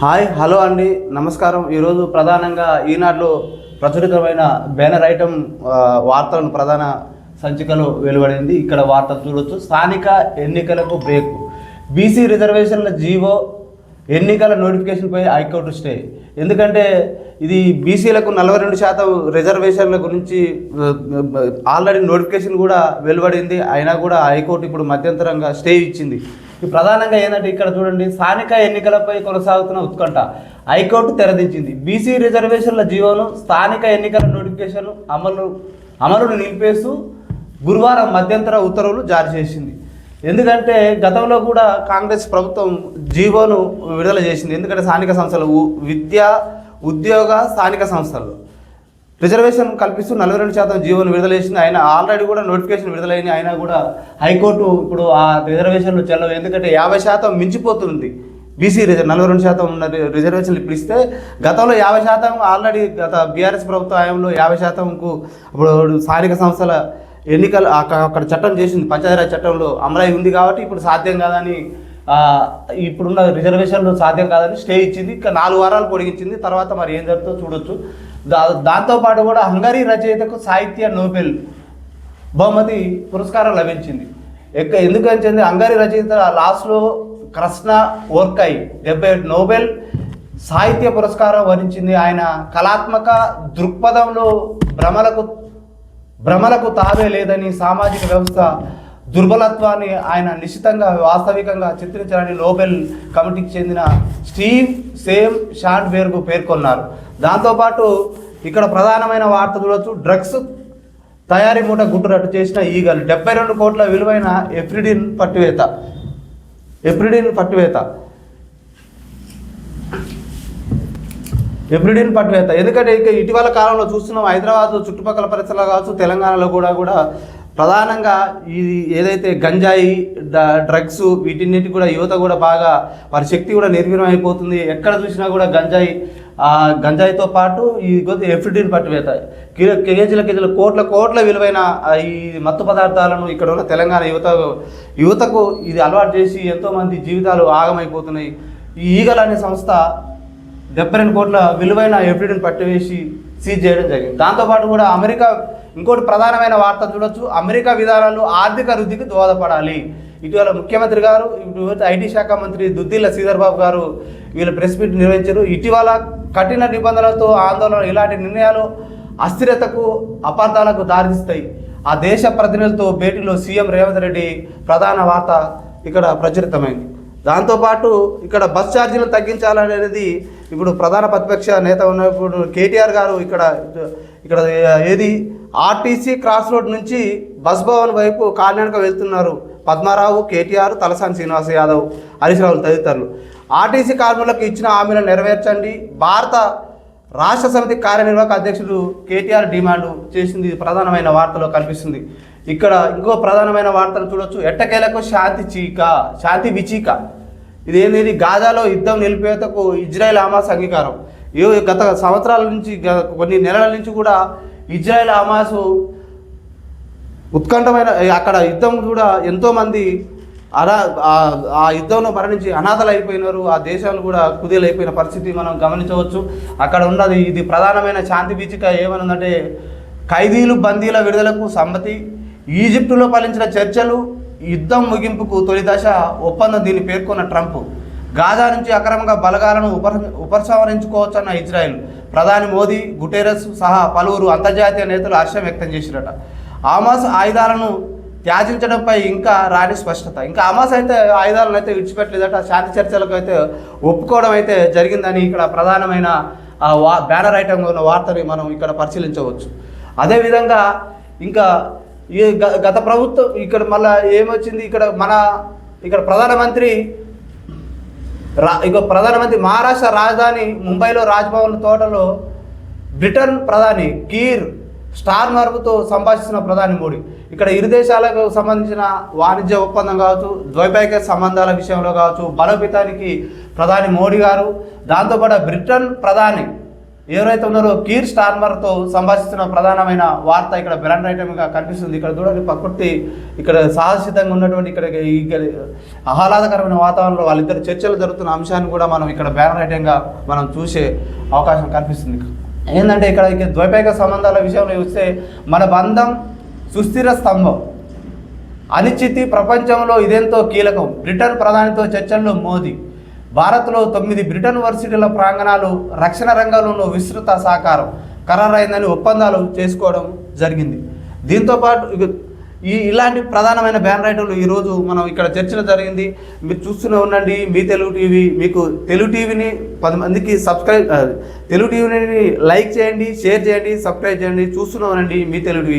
Hi hello అండి. నమస్కారం. ఈరోజు ప్రధానంగా ఈనాడులో ప్రచురితమైన బ్యానర్ ఐటమ్ వార్తలను ప్రధాన సంచికలో వెలువడింది. ఇక్కడ వార్త చూడొచ్చు. స్థానిక ఎన్నికలకు బ్రేక్. బీసీ రిజర్వేషన్ల జీవో ఎన్నికల నోటిఫికేషన్పై హైకోర్టు స్టే. ఎందుకంటే ఇది బీసీలకు నలభై రెండు శాతం రిజర్వేషన్ల గురించి ఆల్రెడీ నోటిఫికేషన్ కూడా వెలువడింది. అయినా కూడా హైకోర్టు ఇప్పుడు మధ్యంతరంగా స్టే ఇచ్చింది. ప్రధానంగా ఏంటంటే ఇక్కడ చూడండి స్థానిక ఎన్నికలపై కొనసాగుతున్న ఉత్కంఠ. హైకోర్టు తెరదించింది. బీసీ రిజర్వేషన్ల జీవోను స్థానిక ఎన్నికల నోటిఫికేషన్ అమలు అమలును నిలిపేస్తూ గురువారం మధ్యంతర ఉత్తర్వులు జారీ చేసింది. ఎందుకంటే గతంలో కూడా కాంగ్రెస్ ప్రభుత్వం జీవోను విడుదల చేసింది. ఎందుకంటే స్థానిక సంస్థలు ఉ- విద్య ఉద్యోగ స్థానిక సంస్థలు. రిజర్వేషన్ కల్పిస్తూ నలభై రెండు శాతం జీవోను విడుదల చేసింది. ఆయన ఆల్రెడీ కూడా నోటిఫికేషన్ విడుదలైంది. అయినా కూడా హైకోర్టు ఇప్పుడు ఆ రిజర్వేషన్లు చెల్లవు. ఎందుకంటే యాభై శాతం మించిపోతుంది. బీసీ రిజర్వ్ నలభై రెండు శాతం ఉన్న రిజర్వేషన్లు ఇప్పుడు ఇస్తే గతంలో యాభై శాతం ఆల్రెడీ గత బీఆర్ఎస్ ప్రభుత్వ హయాంలో యాభై శాతంకు ఇప్పుడు స్థానిక సంస్థల ఎన్నికలు అక్కడ చట్టం చేసింది. పంచాయతీరాజ్ చట్టంలో అమలై ఉంది కాబట్టి ఇప్పుడు సాధ్యం కాదని ఇప్పుడున్న రిజర్వేషన్లు సాధ్యం కాదని స్టే ఇచ్చింది. ఇంకా నాలుగు వారాలు పొడిగించింది. తర్వాత మరి ఏం జరుగుతుందో చూడొచ్చు. దాంతోపాటు కూడా హంగరీ రచయితకు సాహిత్య నోబెల్ బహుమతి పురస్కారం లభించింది. ఎక్క ఎందుకని వచ్చింది హంగరీ రచయిత లాస్ట్లో కృష్ణ ఓర్కై డెబ్బై నోబెల్ సాహిత్య పురస్కారం వరించింది. ఆయన కళాత్మక దృక్పథంలో భ్రమలకు భ్రమలకు తావే లేదని సామాజిక వ్యవస్థ దుర్బలత్వాన్ని ఆయన నిశ్చితంగా వాస్తవికంగా చిత్రించాలని నోబెల్ కమిటీకి చెందిన స్టీవ్ సేమ్ షాండ్ బేర్గు పేర్కొన్నారు దాంతోపాటు ఇక్కడ ప్రధానమైన వార్త చూడొచ్చు డ్రగ్స్ తయారీ మూట గుట్టురట్టు చేసిన ఈగలు. డెబ్బై రెండు కోట్ల విలువైన ఎఫ్రిడిన్ పట్టివేత. ఎఫ్రిడిన్ పట్టివేత. ఎబ్రిడిన్ పట్వేత ఎందుకంటే ఇక ఇటీవల కాలంలో చూస్తున్నాం హైదరాబాద్ చుట్టుపక్కల పరిసరాలు కావచ్చు తెలంగాణలో కూడా కూడా ప్రధానంగా ఇది ఏదైతే గంజాయి డ- డ్రగ్స్ వీటిన్నిటి కూడా యువత కూడా బాగా వారి శక్తి కూడా నిర్వీర్యం అయిపోతుంది ఎక్కడ చూసినా కూడా గంజాయి ఆ గంజాయితో పాటు ఈ ఎఫ్రిడిన్ పట్టివేత. కేజీల కేజీల కోట్ల కోట్ల విలువైన ఈ మత్తు పదార్థాలను ఇక్కడ ఉన్న తెలంగాణ యువత యువతకు ఇది అలవాటు చేసి ఎంతోమంది జీవితాలు ఆగమైపోతున్నాయి. ఈ ఈగల్ అనే సంస్థ డెబ్బై రెండు కోట్ల విలువైన ఎఫ్డిని పట్టివేసి సీజ్ చేయడం జరిగింది. దాంతోపాటు కూడా అమెరికా ఇంకోటి ప్రధానమైన వార్త చూడొచ్చు. అమెరికా విధానాలు ఆర్థిక వృద్ధికి దోహదపడాలి. ఇటీవల ముఖ్యమంత్రి గారు ఇప్పుడు ఐటీ శాఖ మంత్రి దుద్దిల్ల శ్రీధర్బాబు గారు వీళ్ళ ప్రెస్ మీట్ నిర్వహించారు. ఇటీవల కఠిన నిబంధనలతో ఆందోళన ఇలాంటి నిర్ణయాలు అస్థిరతకు అపార్థాలకు దారితీస్తాయి. ఆ దేశ ప్రతినిధులతో భేటీలో సీఎం రేవంత్ రెడ్డి ప్రధాన వార్త ఇక్కడ ప్రచురితమైంది. దాంతోపాటు ఇక్కడ బస్ ఛార్జీలను తగ్గించాలనేది ఇప్పుడు ప్రధాన ప్రతిపక్ష నేత ఉన్నప్పుడు కేటీఆర్ గారు ఇక్కడ ఇక్కడ ఏది ఆర్టీసీ క్రాస్ రోడ్ నుంచి బస్ భవన్ వైపు కాలినడక వెళ్తున్నారు పద్మారావు కేటీఆర్ తలసాని శ్రీనివాస యాదవ్ హరీష్ రావులు తదితరులు. ఆర్టీసీ కార్మికులకు ఇచ్చిన హామీలను నెరవేర్చండి. భారత రాష్ట్ర సమితి కార్యనిర్వాహక అధ్యక్షుడు కేటీఆర్ డిమాండ్ చేసింది. ప్రధానమైన వార్తలో కనిపిస్తుంది. ఇక్కడ ఇంకో ప్రధానమైన వార్తలు చూడొచ్చు. ఎట్టకేలకు శాంతి చీక శాంతి విచీక. ఇదేంది? గాజాలో యుద్ధం నిలిపేతకు ఇజ్రాయెల్ హమాస్ అంగీకారం. ఏ గత సంవత్సరాల నుంచి కొన్ని నెలల నుంచి కూడా ఇజ్రాయెల్ హమాసు ఉత్కంఠమైన అక్కడ యుద్ధం కూడా ఎంతోమంది అనా ఆ- యుద్ధంలో మరణించి అనాథలు అయిపోయినారు ఆ దేశాలు కూడా కుదేలైపోయిన పరిస్థితి మనం గమనించవచ్చు. అక్కడ ఉన్నది ఇది ప్రధానమైన శాంతి బీచిక ఏమనుందంటే ఖైదీలు బందీల విడుదలకు సమ్మతి ఈజిప్టులో పాలించిన చర్చలు యుద్ధం ముగింపుకు తొలి దశ ఒప్పందం దీన్ని పేర్కొన్న ట్రంప్. గాజా నుంచి అక్రమంగా బలగాలను ఉప ఉపసంహరించుకోవచ్చన్న ఇజ్రాయెల్. ప్రధాని మోదీ గుటేరస్ సహా పలువురు అంతర్జాతీయ నేతలు ఆశయం వ్యక్తం చేసిరట. ఆమాస్ ఆయుధాలను త్యాజించడంపై ఇంకా రాని స్పష్టత. ఇంకా ఆమాస్ అయితే ఆయుధాలను అయితే విడిచిపెట్టలేదట. శాంతి చర్చలకు అయితే ఒప్పుకోవడం అయితే జరిగిందని ఇక్కడ ప్రధానమైన ఆ వా బ్యానర్ ఐటమ్ ఉన్న వార్తని మనం ఇక్కడ పరిశీలించవచ్చు. అదేవిధంగా ఇంకా ఈ గ- గత ప్రభుత్వం ఇక్కడ మళ్ళీ ఏమొచ్చింది? ఇక్కడ మన ఇక్కడ ప్రధానమంత్రి రా ఇగో ప్రధానమంత్రి మహారాష్ట్ర రాజధాని ముంబైలో రాజ్భవన్ తోటలో బ్రిటన్ ప్రధాని కీర్ స్టార్ మార్పుతో సంభాషిస్తున్న ప్రధాని మోడీ. ఇక్కడ ఇరు దేశాలకు సంబంధించిన వాణిజ్య ఒప్పందం కావచ్చు ద్వైపాయిక సంబంధాల విషయంలో కావచ్చు బలోపేతానికి ప్రధాని మోడీ గారు దాంతోపాటు బ్రిటన్ ప్రధాని ఎవరైతే ఉన్నారో కీర్ స్టార్మర్తో సంభాషిస్తున్న ప్రధానమైన వార్త ఇక్కడ బ్రాండ్ ఐటమ్గా కనిపిస్తుంది. ఇక్కడ చూడండి ప్రకృతి ఇక్కడ సాహసితంగా ఉన్నటువంటి ఇక్కడ ఇక్కడ ఆహ్లాదకరమైన వాతావరణంలో వాళ్ళిద్దరు చర్చలు జరుగుతున్న అంశాన్ని కూడా మనం ఇక్కడ బ్యానర్ ఐటమ్గా మనం చూసే అవకాశం కనిపిస్తుంది. ఏంటంటే ఇక్కడ ఇక ద్వైపాయిక సంబంధాల విషయంలో చూస్తే మన బంధం సుస్థిర స్తంభం. అనిశ్చితి ప్రపంచంలో ఇదెంతో కీలకం. బ్రిటన్ ప్రధానితో చర్చల్లో మోదీ. భారత్లో తొమ్మిది బ్రిటన్ వర్సిటీల ప్రాంగణాలు రక్షణ రంగంలో విస్తృత సహకారం ఖరారైందని ఒప్పందాలు చేసుకోవడం జరిగింది. దీంతో పాటు ఈ ఇలాంటి ప్రధానమైన బ్యాన్ రైటర్లు ఈరోజు మనం ఇక్కడ చర్చలు జరిగింది. మీరు చూస్తూనే ఉండండి మీ తెలుగు టీవీ మీకు తెలుగు టీవీని పది మందికి సబ్స్క్రైబ్ తెలుగు టీవీని లైక్ చేయండి షేర్ చేయండి సబ్స్క్రైబ్ చేయండి చూస్తూనే ఉండండి మీ తెలుగు టీవీ.